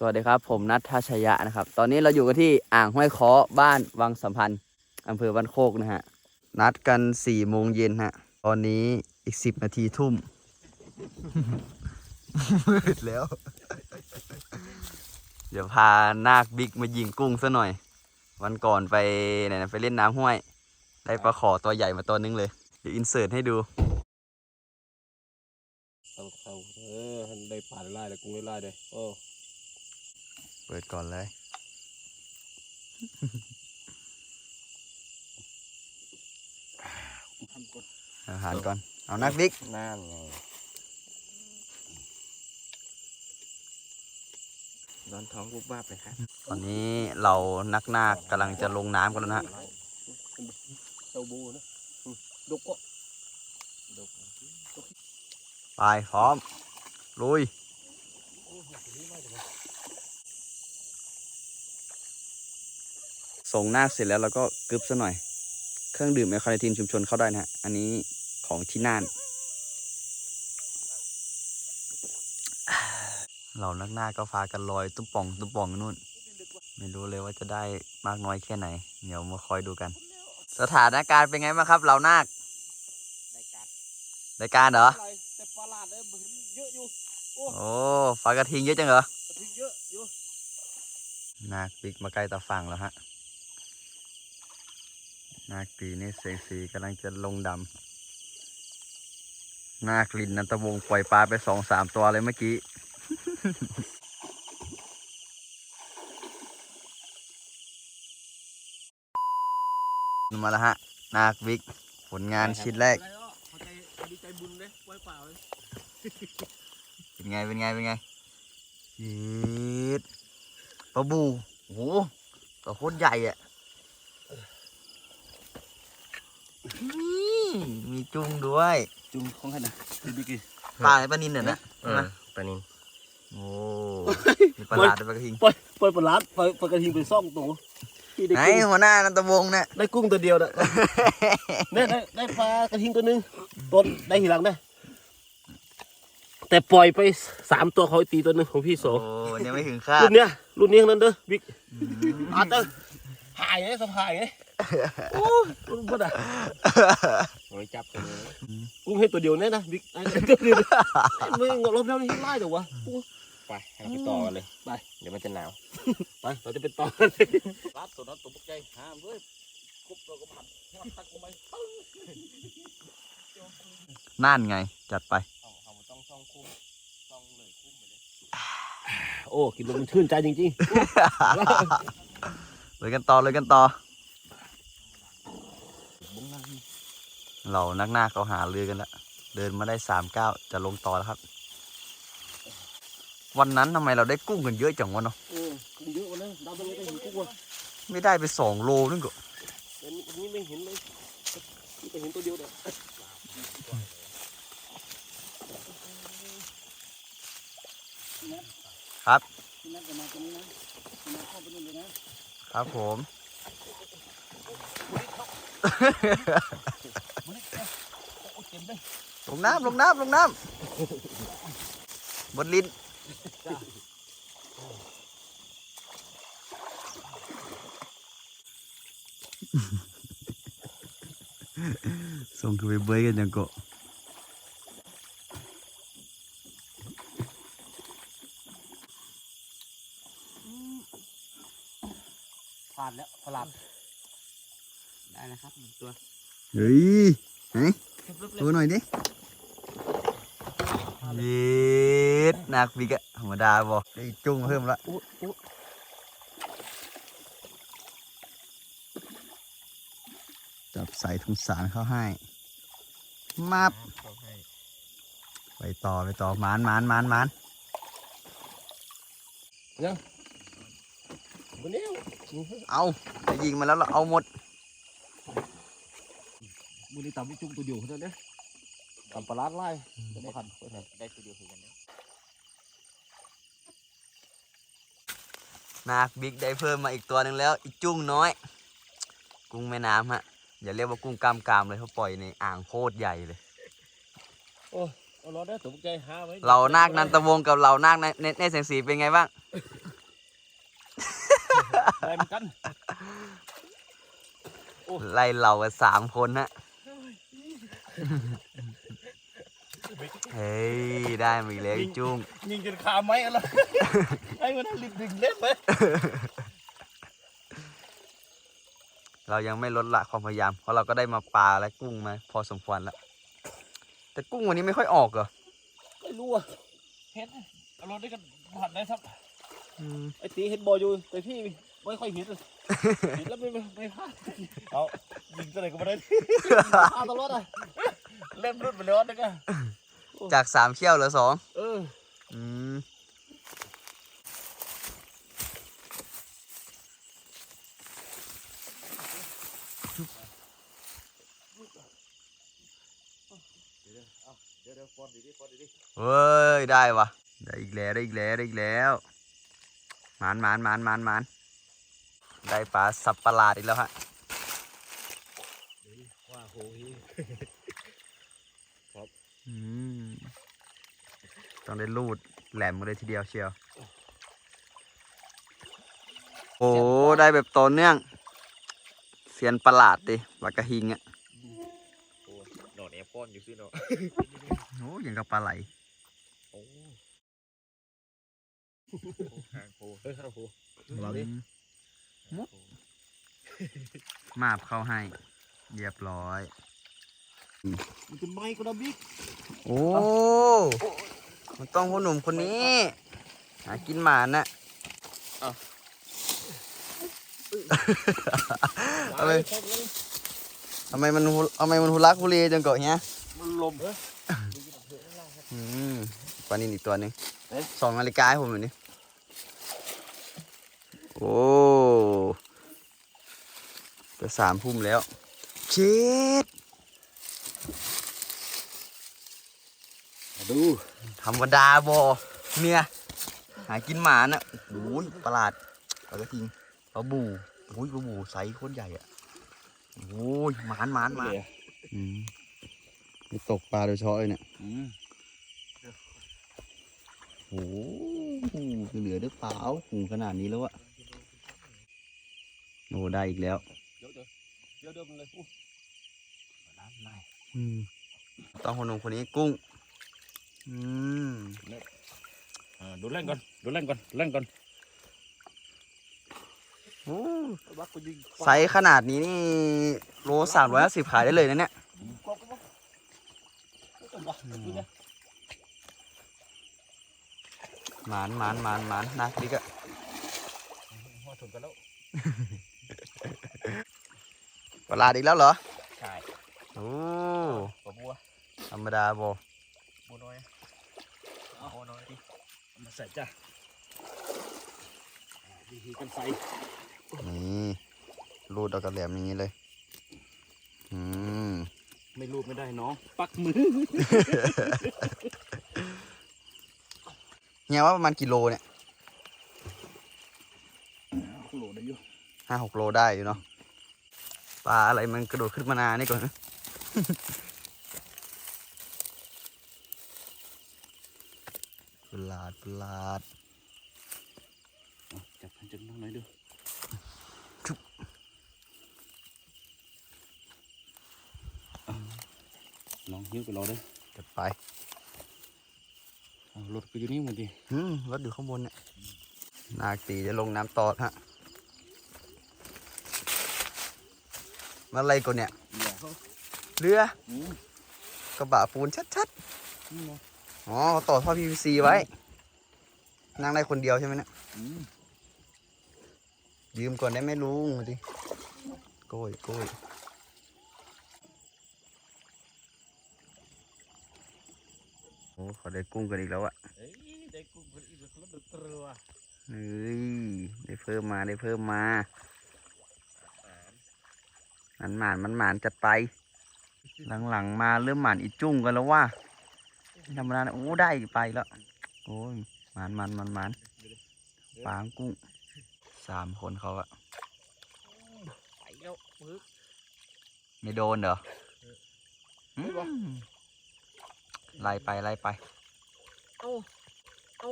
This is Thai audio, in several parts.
สวัสดีครับ ผมนัททชยะนะครับ ตอนนี้เราอยู่กันที่อ่างห้วยค้อบ้านวังสัมพันธ์อำเภอบ้านโคกนะฮะ นัดกันสี่โมงเย็นฮะ ตอนนี้อีกสิบนาทีทุ่ม มืดแล้ว เดี๋ยวพานาคบิ๊กมายิงกุ้งซะหน่อย วันก่อนไปไหนนะไปเล่นน้ำห้วย ได้ปลาขอตัวใหญ่มาตัวนึงเลย เดี๋ยวอินเสิร์ตให้ดูเอาเอาเออได้ป่าได้ไล่เลยกุ้งได้ไล่เลยโอ้ เปิดก่อนเลย อาหารก่อน เอานักบิ๊กนั่นไงนอนท้องบุบบ้าบเลยครับตอนนี้เรานักหน้ากกำลังจะลงน้ำกันแล้วนะฮะเต้าบูนะอืมดุกก็ดุกไปพร้อม ลุย ส่งนาคเสร็จแล้วเราก็กึบซะหน่อย เครื่องดื่มไอคอนตินชุมชนเข้าได้นะฮะ อันนี้ของที่น่าน เรานักหน้าก็พากันลอยตุ้มป่องตุ้มป่องกันนู่น ไม่รู้เลยว่าจะได้มากน้อยแค่ไหน เดี๋ยวมาคอยดูกัน สถานการณ์เป็นไงบ้างครับเรานาคได้การรายการเหรออะไรแต่ปลาหลาดเลยเห็นเยอะอยู่ โอ้ปลากระทิงเยอะจังเหรอ กระทิงเยอะอยู่นาคปิกมาใกล้ตาฝั่งแล้วฮะ นาคตีนี่เสียงสีกำลังจะลงดำนาคลินนันตวงศ์ปล่อยปลาไปสองสามตัวเลยเมื่อกี้ มาแล้วฮะ นาควิก ผลงานชิ้นแรกอะไรอะพอใจดีใจบุญเลยปล่อยเปล่าเลยเป็นไง เป็นไง เป็นไงยีดปลาบูโอ้โหตัวโคตรใหญ่อะนี่ มีจุงด้วย จุ่มของใครนะพี่บิ๊กกี้ปลาอะไรปลานินเนี่ยนะเอใช่ไหมอปลานินโอ้มีปลาหลาดด้วยปลากระทิงปล่อยปล่อยปลาหลาดปล่อยปลากระทิงไปซ่องตัวพี่ได้ไหนกุ้งหัวหน้านันตวงศ์เนี่ยได้กุ้งตัวเดียวน่ะเนี่ยได้ได้ปลากระทิงตัวหนึงต้นได้ทีหลังได้แต่ปล่อยไปสามตัวเขาตีตัวหนึงของพี่โสโอ้ยังไม่ถึงคาดรุ่นเนี้ยรุ่นนี้ทั้งนั้นเด้อบิ๊กอาจจะ หายไงสะพายไงโอ้ยรุ่นบ่ได้โอ้ยจับตัวนี้กุ้งให้ตัวเดียวแน่นะบิ๊กไอ้ตัวเดียวไอ้มึงรอบแล้วนี่ไล่เดี๋ยววะกุ้งไปให้เราไปต่อกันเลยไปเดี๋ยวมันจะหนาวไปเราจะเป็นตอนรัดตัวนั้นตัวปกใจห้ามด้วยคุบตัวก็ผัดหัวตักกูไปปึ้งนั่นไงจัดไปเอาเอามันต้องช่องคุ้มช่องเลยคุ้มไปเลยโอ้กินแล้วมันชื่นใจจริง เลยกันต่อเลยกันต่อเรานักหน้าเขาหาเรือกันแล้วเดินมาได้สามเก้าจะลงต่อแล้วครับ วันนั้นทำไมเราได้กุ้งกันเยอะจังวะเนาะๆเออมันเยอะกว่านั้นดาวตะวันได้เห็นกุ้งว่ะไม่ได้ไปสองโลนึงก็แต่นี่นี่ไม่เห็นเลยนี่ก็เห็นตัวเดียวเด้อครับ ครับผม ลงน้ำลงน้ำลงน้ำบนลิ้นส่งคือไปเบยกันยังก็ผ่านแล้วพลาดได้นะครับหนึ่ง ตัวเฮ้ยไหนดูหน่อยดิเย็ดนักบิกอะธรรมดาบ่ได้จุ้งเพิ่มละอุ๊ยอุ๊ยจับใส่ถุงสารเข้าให้มับเข้าให้ไปต่อไปต่อหมานหมานหมานหมานวันนี้เอาไปยิงมาแล้วเราเอาหมด มือนี้ตำวิจุงตัวเดียวเท่านั้นเนี่ยตำปลาร้าไล่จะมาขันไปไหนได้ตัวเดียวคือกันแล้วนาคบิ๊กได้เพิ่มมาอีกตัวหนึ่งแล้ว อีกจุ้งน้อย กุ้งแม่น้ำฮะ อย่าเรียกว่ากุ้งกล้ามกรามเลยเขาปล่อยในอ่างโคตรใหญ่เลย โอ้เอาล้อได้ตกใจหาไว้เรานาคนันตวงศ์กับเรานาคในในในแสงสีเป็นไงบ้าง ได้เหมือนกัน ไล่เรากันสามคนฮะ เฮ้ย ได้มาอีกแล้วไอ้จุ้งยิงจนขาไหมอะไรไอ้มันนั่นรีบดึงเล่นไหมเรายังไม่ลดละความพยายาม เพราะเราก็ได้มาปลาและกุ้งมาพอสมควรแล้ว แต่กุ้งวันนี้ไม่ค่อยออกเหรอไม่รู้อะเห็นเอารถได้กันผ่านได้ครับอืมไอ้ตีเห็นบอยอยู่แต่พี่ไม่ค่อยเห็นเลยเห็นแล้วไม่ไม่ไม่พลาดเอายิงตัวไหนก็ไม่ได้ พลาดตลอดอะ เล่นรุ่นไปแล้วนะกันจากสามเขี้ยวเหลือสองเอออืมเดี๋ยวเดี๋ยวฟอนดีดิฟอนดีดิเฮ้ย ได้วะได้อีกแล้วได้อีกแล้วได้อีกแล้วหมานหมานหมานหมานหมานได้ปลาสับประหลาดอีกแล้วฮะว่าโหยอืม ต้องได้รูดแหลมมาเลยทีเดียวเชียว โอ้ได้แบบต่อเนื่อง เสียนประหลาดดิปลากระหิงอะโอ้หนอนแอปป้อนอยู่ซิเนาะโอ้ยังกับปลาไหลโอ้หางโผเฮ้ยโอ้โหเราดิอืมมุกมาบเข้าให้ เรียบร้อย มันจะไหม้ก็ได้บิ๊กโอ้มันต้องคนหนุ่มคนนี้ หากินหมาน่ะเอาไปทำไมมันหุทำไมมันหุลักหุเลจังเกาะเนี้ยมันลมเอออืมปลานินอีกตัวหนึ่งสองนาฬิกาให้ผมหน่อยนี่โอ้จะสามพุ่มแล้ว เช็ด ดูธรรมดาบอเนี่ยหากินหมาน่ะดูนประหลาดปลากระทิงปลาบูโอ้ยปลาบูไซส์โคตรใหญ่อะโอ้ยหมานหมานหมานอืมนี่ตกปลาโดยเฉพาะเลยเนี่ยอืมโอ้โหเหลือได้เปล่าหูขนาดนี้แล้วอะโอ้ได้อีกแล้วเดี๋ยวเดี๋ยวเดี๋ยวเดี๋ยวมันเลยอู้น้ำไหลอืม ต้องคนหนุ่มคนนี้กุ้ง อืมอ่าดูเล่นก่อน ดูเล่นก่อน เล่นก่อนโอ้วัดกูยิงไซส์ขนาดนี้นี่โลสามร้อยสิบขายได้เลยนะเนี่ยก็ก็ก็ต้องวัดดูนะหมานหมานหมานหมานนักดิกอะหัวถุนกันแล้วประหลาดอีกแล้วเหรอ ใช่ โอ้ปะบัวธรรมดาบอบัวน้อยเอาบัวน้อยดิมาใส่จ้ะดีดีกันใส่นี่รูดเอากระแหลมอย่างนี้เลยอืมไม่รูดไม่ได้น้องปักมือเนี่ยว่าประมาณกิโลเนี่ยโหลได้อยู่ห้าหกโลได้อยู่เนาะปลาอะไรมันกระโดดขึ้นมานานี่ก่อนนะ ประหลาดประหลาดเอาจับพันจังน้องหน่อยดูชุบเอาลองหิ้วกับเราเด้อจัดไปเอารถกูอยู่นี่หมดดิอืมรถอยู่ข้างบนเนี่ยนาคตีจะลงน้ำตอดฮะมาอะไรก่อนเนี่ยอย่า เขาเรืออืมกระบะปูนชัดนี่ไงๆอ๋อเขาต่อท่อ PVC ไว้ นั่งได้คนเดียวใช่ไหมเนี่ยอืมยืมก่อนได้ไหมลุงมาดิโก้ยโก้ยโอ้เขาได้กุ้งกันอีกแล้วอะเอ้ยได้กุ้งคนอีกแล้วรถเรือเฮ้ยได้เพิ่มมาได้เพิ่มมามันหมานมันหมานจัดไป หลังๆมาเริ่มหมานอีจุ้งกันแล้วว่าธรรมดานะโอ้ได้อีกไปแล้ว โอ้ยหมานหมันหมันหมันปลากุ้งสามคนเขาอะไปแล้วมือไม่โดนเหรออืมไล่ไปไล่ไปเอาเอา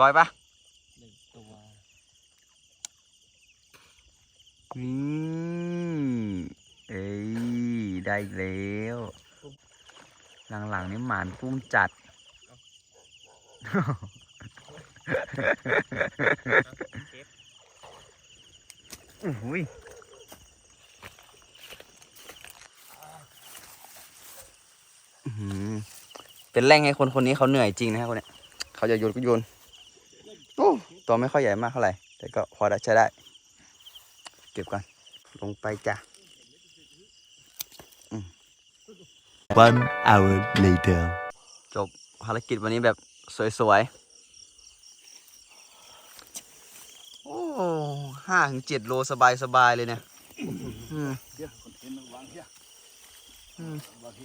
ร้อยปะ หนึ่งตัว นี่เอ้ยได้แล้ว หลังๆนี่หมานกุ้งจัดโอ้โหยเป็นแรงให้คนคนนี้เขาเหนื่อยจริงนะครับคนเนี้ยเขาจะโยนก็โยนตัวไม่ค่อยใหญ่มากเท่าไหร่ แต่ก็พอได้ใช้ได้ ก็บก่อน ลงไปจ้ะ One hour later. จบภารกิจวันนี้แบบสวยๆ โอ้ห้าถึงเจ็ดโลสบายๆเลยเนี่ยอืมเดี๋ยวคอนเทนต์วางเฮียอืมวางเฮี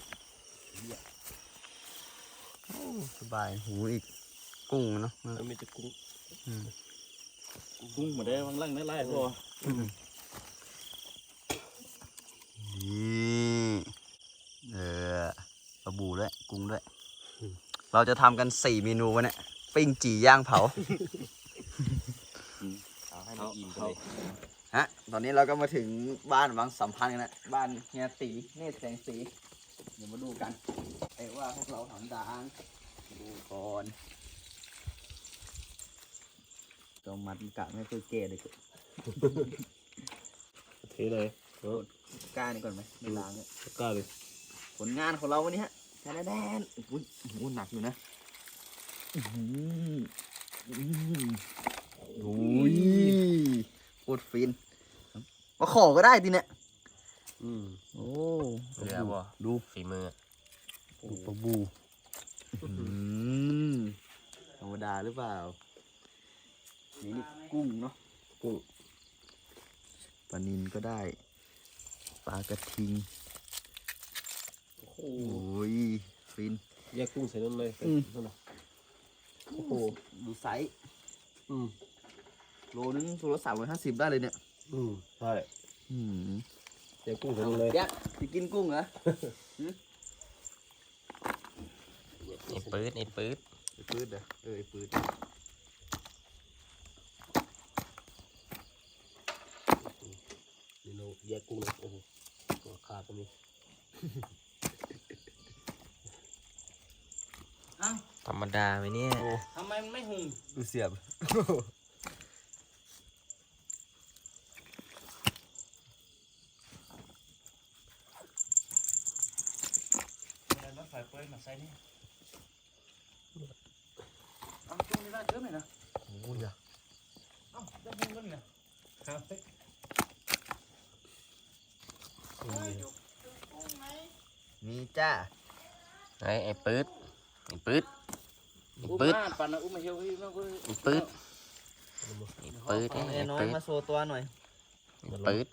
ยโอ้สบายหูอีก กุ้งเนาะมันมีแต่กุ้งอืมกุ้งมาได้วางล่างได้ไล่พอ นี่เออปลาบูด้วยกุ้งด้วย เราจะทำกันสี่เมนูวันเนี้ยปิ้งจี่ย่างเผา เอาให้มันอิ่มไปเลยฮะ ตอนนี้เราก็มาถึงบ้านวังสัมพันธ์กันแล้วบ้านเฮียตีเนตรแสงสี เดี๋ยวมาดูกันไอ้ว่าพวกเราทำดางดูก่อนตัวมัดมันกะไม่ค่อยเกเลยกู เทเลยเออ กล้านี่ก่อนไหมไม่ล้างเนี่ยกล้าเลยผลงานของเราวันนี้ฮะแทนแดนโอ้โหโอ้โหหนักอยู่นะอื้อหืออื้อหือโอ้ยโคตรฟินมาขอก็ได้ทีเนี่ยอืมโอ้เหลือบ่ดูฝีมือดูปลาบูธรรมดาหรือเปล่านี่นี่กุ้งเนาะกุ้งปลานินก็ได้ ปลากระทิง โอ้โหโอ้ยฟิน แยกกุ้งใส่นั่นเลยอืม นั่นน่ะโอ้โหดูไซส์อืมโลนึงตัวละสามร้อยห้าสิบได้เลยเนี่ยอืมใช่อืมแยกกุ้งใส่นั่นเลยเปียกจะกินกุ้งเหรอไอ้ปื๊ดไอ้ปื๊ดไอ้ปืดเหรอเออไอ้ปืดนี่โนแยกกุ้งเลยโอ้โห ตัวขาก็มีธรรมดาไหมเนี่ยทำไมมันไม่หุงดูเสียบรถไฟเปิดมาใส่นี่เอาจุ่มนี่ได้เยอะหน่อยนะโอ้ยเอ้าจะบุ้งกันเนี่ยครับมี จ้าไอ้ไอ้ปื๊ดไอ้ปื๊ดไอ้ปื๊ดอุ้มมาปั่นนะอุ้มมาเฮียวพี่มาเพื่อไอ้ปื๊ดไอ้ปื๊ดขอไอ้งไอ้น้อยปื๊ดมาโซตัวหน่อยไอ้ปื๊ด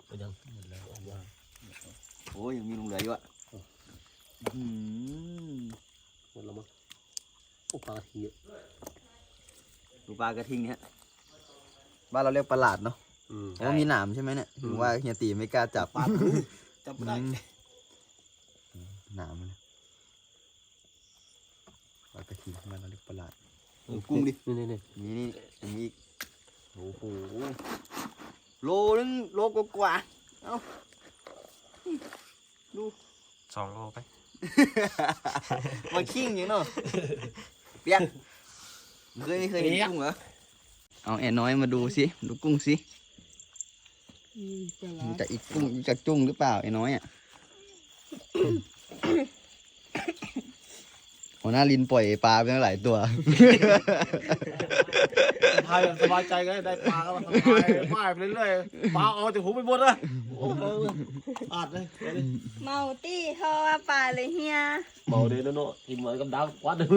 โอ้ยยังมีลุงเหลืออยู่อะอืมหมดแล้วมั้งโอ้ปลาทีอะดูปลากระทิงเนี่ยบ้านเราเรียกปลาหลาดเนาะอืมเพราะว่ามีหนามใช่ไหมเนี่ยถึงว่าเฮียตีไม่กล้าจับจับไม่ได้อืม หนามมันปลากระทิงบ้านเราเรียกปลาหลาดดูกุ้งดิ นี่นี่นี่นี่นี่ยังมีอีกโอ้โห โลนึงโลกว่าๆเอ้าสองโลไป มาคิงอย่างเนาะเปียกเคยไม่เคยเห็นกุ้งเหรอ เอาแอนน้อยมาดูสิดูกุ้งสิมันจะอีกกุ้งจะจุ้งหรือเปล่าไอ้น้อยอะ หัวหน้าลินปล่อยปลาไปตั้งหลายตัว พายแบบสบายใจก็ได้ได้ปลาก็มาสบายว่ายไปเรื่อยๆปลาออกจากหูไปหมดเลยโอ้โหอาดเลยเอาดิเมาตี้เพราะว่าปลาเลยเฮียเมาเด้แล้วเนาะกินเหมือนกับดาววัดเลย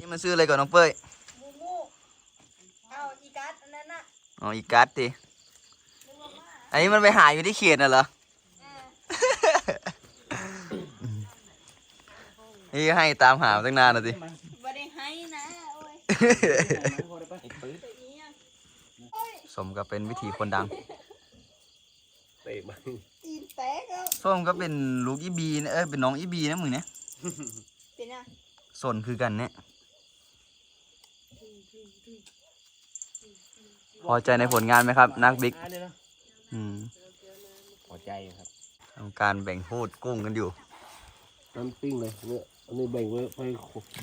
นี่มันซื้ออะไรก่อนน้องเป้ยมูมูเอาอีกัสอันนั้นน่ะอ๋ออีกัสดิอันนี้มันไปหาอยู่ที่เขียนน่ะเหรอ นี่ให้ตามหามาตั้งนานนะสิบ่ได้ให้นะโอ้ยไอ้ปื๊ดตัวนี้อะสมกับเป็นวิธีคนดังเตะมาตีนแตกแล้วส้มก็เป็นลูกอีบีนะเอ้ยเป็นน้องอีบีนะมึงเนี่ยเป็นอะสนคือกันเนี่ยพอใจในผลงานไหมครับ นักบิ๊กอายเลยนะอืมพอใจครับทำการแบ่งพูดกุ้งกันอยู่ น้ำปิ้งเลยเนี่ย อันนี้แบ่งไว้ไป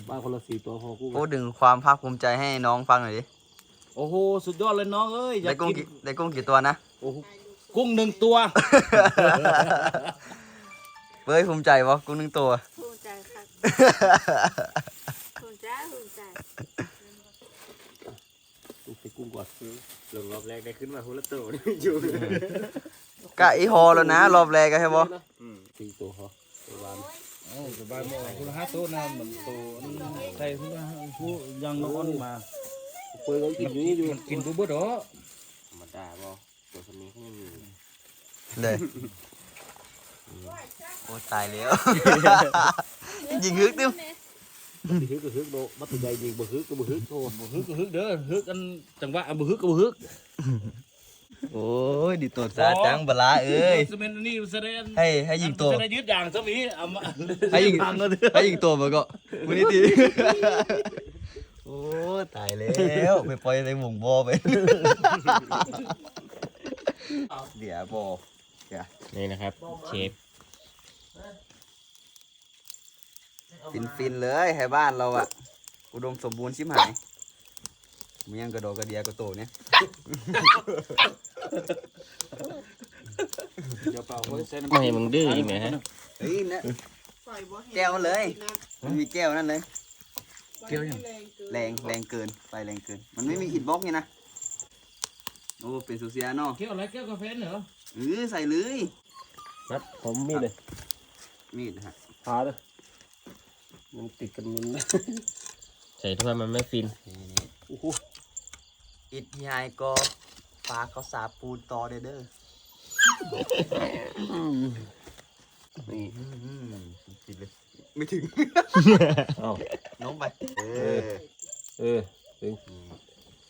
บ้านคนละสี่ตัวพอกุ้งพูดถึงความภาคภูมิใจให้น้องฟังหน่อยดิโอ้โหสุดยอดเลยน้องเอ้ยอได้ยากกุ้งกินกี่ได้กุ้งกี่ตัวนะโอ้โหกุ้งหนึ่งตัวเป้ยภูมิใจวะกุ้งหนึ่งตัว ภูมิใจครับ ภูมิใจภูมิใจใส่กุ้งก่อนลงรอบแรกได้ขึ้นมาหุ่นละตัวนี่อยู่กะอีฮอแล้วนะ รอบแรกกันใช่ปะสี่ตัวเหรอประมาณโอ้ สบายมากคุณห้าตัวนะเหมือนตัวใส่คุณผู้ยังนอนมาเปิดก็กินอยู่นี่อยู่กินผู้เบิดเหรอธรรมดาบ่ตัวคนนี้เขาไม่มีเลยโอ้ตายแล้วยิงฮึกดิมบ่ฮึกก็ฮึกโดบัตรใหญ่ยิงบ่ฮึกก็บ่ฮึกโอ้บ่ฮึกก็ฮึกเด้อฮึกอันจังหวะบ่ฮึกก็บ่ฮึก โอ้ยดิตัวซาจังบลาเอ้ยสเมนนี่แสดงให้ให้ยิงตัวจะได้ยืดอย่างซะมีเอามาให้ยิงพังแล้วเด้อให้ยิงตัวมาก็วันนี้ทีโอ้ตายแล้วไปปล่อยในวงบอไปเดี๋ยวบอนี่นะครับเชฟฟินฟินๆเลยให้บ้านเราอะอุดมสมบูรณ์ชิบหาย มียังกระโดดกระเดียกระโตเนี่ยเดี๋ยวเปล่าเส้นไม่ให้มึงดื้ออีกไหมฮะเฮ้ยนะแก้วมันเลยมันมีแก้วนั่นเลยเกี่ยวยังแรงแรงเกินไฟแรงเกิน มันไม่มีอิดบล็อกไงนะโอ้เป็นซูเซียเนาะเกี่ยวอะไรเกี่ยวกาแฟเหรอเออใส่เลยนัดผมมีดเลยมีดนะฮะพาเลยมันติดกันมันใส่ถ้วยมันไม่ฟินโอ้โห อิดที่ไฮก็ปลาเขาสาบปูนต่อเด้อเด้อนี่อืมติดเลยไม่ถึง เอ้าน้องไป เออเออ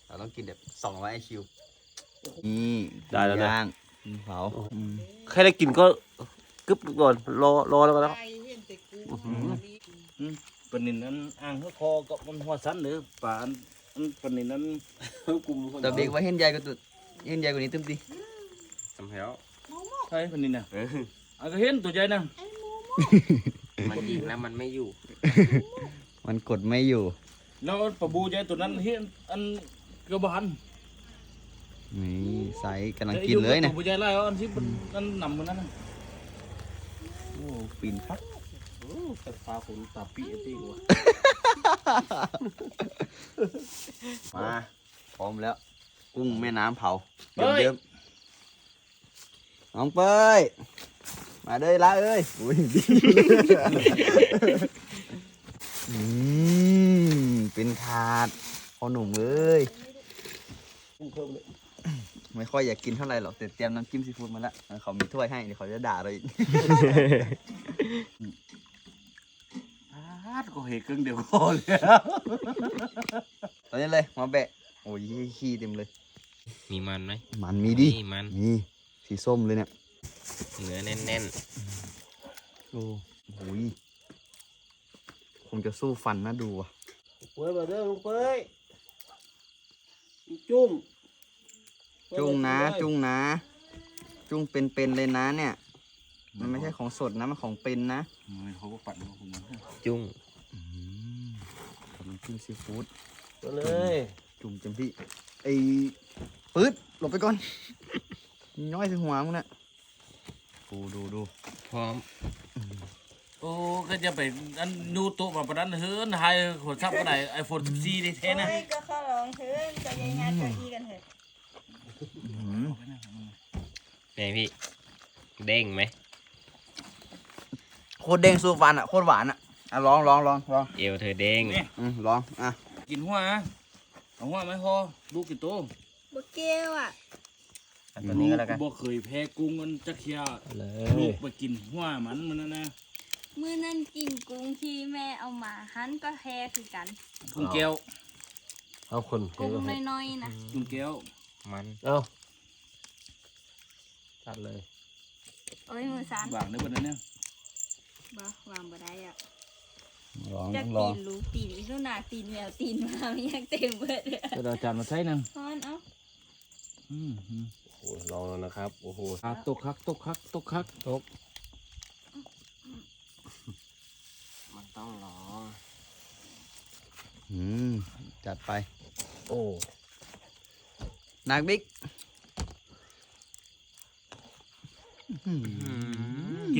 เราต้องกินแบบสองร้อยไอคิว นี่ได้แล้วนะ ย่างเผาอืมใครได้กินก็กึบก่อนรอรอแล้วก็แล้ว ปนินนั้นอ่างเขาคอกับมันหัวสั้นหรือป่าอัน อันปนินนั้นกลุ่มแต่เบกว่าเห็นใหญ่กว่าตัวเห็นใหญ่กว่านี้ตึ้มตีทำแล้วใช่ปนินน่ะอันก็เห็นตัวใหญ่นะมันยิงแล้วมันไม่อยู่ มันกดไม่อยู่ แล้วปลาบูใหญ่ตัวนั้นเห็นอันกระบาลนี่ใส่กำลังกินเลยเนี่ยปลาบูใหญ่ไล่เอาอันที่มันอันนำมันนั่นน่ะโอ้ฟินครับโอ้แต่ฟ้าฝนตาปีตีกว่า มาพร้อมแล้ว กุ้งแม่น้ำเผาเยิ้มเยิ้มๆน้องเป้ย มาเด้อละเอ้ยอุ้ยดีอืมเป็นถาดพอหนุ่มเอ้ยเพิ่มเลยไม่ค่อยอยากกินเท่าไหร่หรอกแต่เตรียมน้ำจิ้มซีฟู้ดมาแล้วเขามีถ้วยให้เดี๋ยวเขาจะด่าเราอีกพาดก็เห็นครึ่งเดียวพอเลยตอนนี้เลยมาแบะ โอ้ยขี้เต็มเลย มีมันไหมมันมีดิมีมันนี่สีส้มเลยเนี่ยเนื้อแน่นโอ้โหยคงจะสู้ฟันนะดูอะเปิดมาเด้อลุงเป้ยจุ้งจุ้งนะ จุ้งนะ จุ้งเป็นๆเลยนะเนี่ย มันไม่ใช่ของสดนะ มันของเป็นนะเขาก็ปั่นของผมๆจุ้งอืมกับน้ำจิ้มซีฟู้ดมาเลย จุ่มเต็มที่ไอ้ปื๊ดหลบไปก่อนย้อยถึงหัวมึงน่ะดูดูดูพร้อมโอ้ก็จะไปอันนูโตะมาประดันเฮือนไฮโหดซับก็ได้ไอโฟน14ได้แท้นะเฮ้ยก็เข้าลองเถอะจะยังงานเก้าอี้กันเถอะอื้อหือไงพี่ เด้งไหมโค ตรเด้งสู้ฟันอะโคตรหวานอะอะลองลองลองลองเอวเธอเด้งอืมลองอะกินหัวนะเอาหัวไหมพอลูกกี่ตัวบ่เกี้ยวอะอันตัวนี้ก็แล้วกันบ่เคยแพ้กุ้งอันจักเคียเลลูยกไปกินหัวมันมันนั่นนะมื้อนั้นกินกุ้งที่แม่เอามาหันก็แพ้คือกัน กุ้งแก้วเอาคนกุ้งน้อยๆนะกุ้งแก้วมันเอาตัดเลยโอ้ยมือสั่นวางในบนนั้นเนี่ย บ่วางบ่ได้อะลองจักลตีองนลูกตีนอีสุนาตีนแมวตีนหมามีอยากเต็มเบิดเลยจะเอาจานมาใส่นั่นฮ้อนเอ้าอืมอืมโอ้ลองแล้วนะครับโอ้โหอะตกคักตกคักตกคักตกมันต้องลองอืมจัดไปโอ้หนักบิ๊ก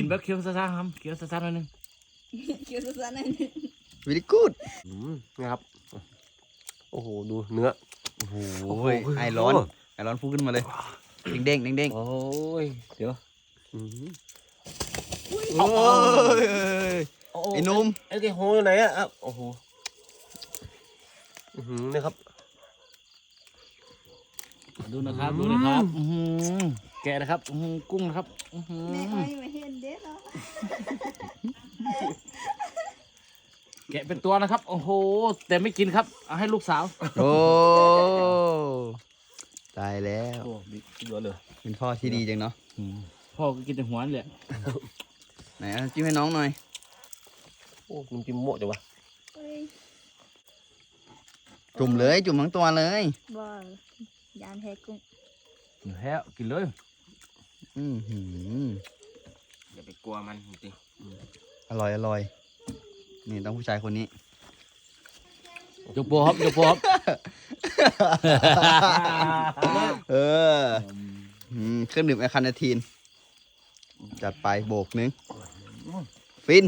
กินแบบเคี้ยวซ่าๆครับเคี้ยวซ่าๆหน่อยหนึงเกี่ยวกับสันนั่นวิลกูดอืมนะครับ โอ้โห ดูเนื้อ โอ้โหโอ้โหไอร้อนไอร้อนพุ่งขึ้นมาเลยเด้งเด้งเด้งโอ้ย เดี๋ยวอืมโอ้ยโอ้ไอ้หนุ่มไอ้ไอ้โหอยู่ไหนอะอะโอ้โหอือหือนี่ครับ ดูนะครับดูนะครับอื้อหือแกะนะครับอื้อหือกุ้งนะครับอื้อหือแม่อ้อยมาเห็นเด็ดแล้วแกะเป็นตัวนะครับ โอ้โห แต่ไม่กินครับ เอาให้ลูกสาวโอ้ตายแล้วโอ้บิ๊กเยอะเลยเป็นพ่อที่ดีจังเนาะพ่อก็กินแต่หัวนี่แหละไหนเอาจิ้มให้น้องหน่อยโอ้มันจิ้มโม่จังวะเฮ้ยจุ่มเลย จุ่มทั้งตัวเลยบ่ ยานแพ้กุ้งแพ้กินเลย อือหืออย่าไปกลัวมันจริงอร่อยอร่อยนี่ต้องผู้ชายคนนี้ยกโปครับยกโปครับเอออืมเครื่องดื่มไอคานาทีน จัดไปโบกหนึง ฟิน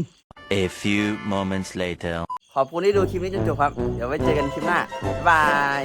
A few moments later. ขอบคุณที่ดูคลิปนี้จนจบครับ เดี๋ยวไว้เจอกันคลิปหน้า บ๊ายบาย